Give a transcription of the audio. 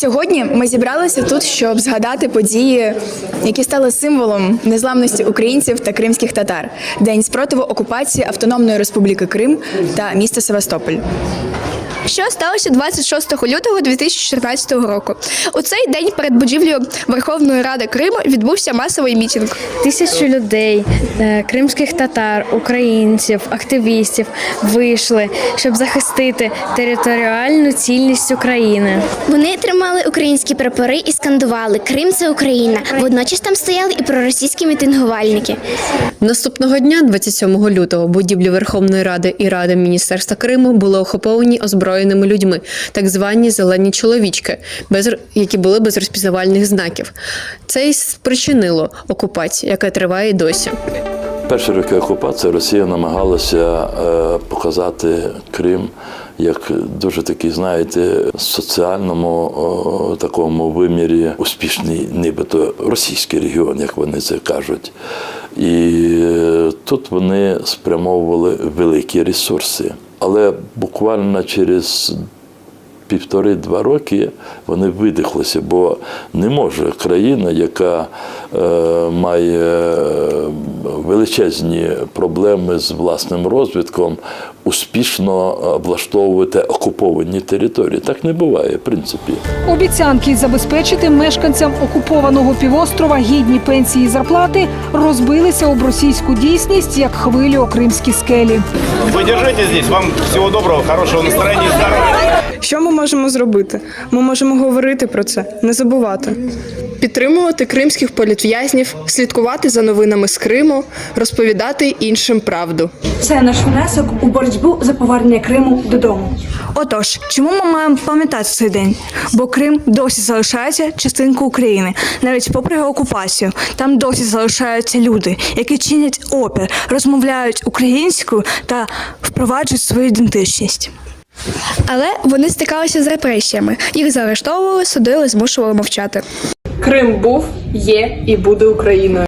Сьогодні ми зібралися тут, щоб згадати події, які стали символом незламності українців та кримських татар. День спротиву окупації Автономної Республіки Крим та міста Севастополь. Що сталося 26 лютого 2014 року? У цей день перед будівлею Верховної Ради Криму відбувся масовий мітинг. Тисячі людей, е, кримських татар, українців, активістів вийшли, щоб захистити територіальну цілісність України. Вони тримали українські прапори і скандували Крим це Україна. Водночас там стояли і проросійські мітингувальники. Наступного дня, 27 лютого, будівлі Верховної Ради і Ради Міністерства Криму були охоповані озброєними людьми, так звані зелені чоловічки, без які були без розпізнавальних знаків. Це й спричинило окупацію, яка триває досі. Перші роки окупації Росія намагалася е, показати Крим як дуже такий, знаєте, соціальному о, такому вимірі успішний, нібито російський регіон, як вони це кажуть. І е, тут вони спрямовували великі ресурси. Але буквально через півтори-два роки вони видихлися, бо не може країна, яка е, має величезні проблеми з власним розвитком, успішно облаштовувати окуповані території. Так не буває, в принципі. Обіцянки забезпечити мешканцям окупованого півострова гідні пенсії і зарплати розбилися об російську дійсність як хвилю о кримські скелі. Вы держите здесь. Вам всего доброго, хорошего настроения и здоровья. Що ми можемо зробити? Ми можемо говорити про це, не забувати. Підтримувати кримських політв'язнів, слідкувати за новинами з Криму, розповідати іншим правду. Це наш внесок у боротьбу за повернення Криму додому. Отож, чому ми маємо пам'ятати цей день? Бо Крим досі залишається частинкою України, навіть попри його окупацію. Там досі залишаються люди, які чинять опір, розмовляють українською та впроваджують свою ідентичність. Але вони стикалися з репресіями. Їх заарештовували, судили, змушували мовчати. Крим був, є і буде Україною.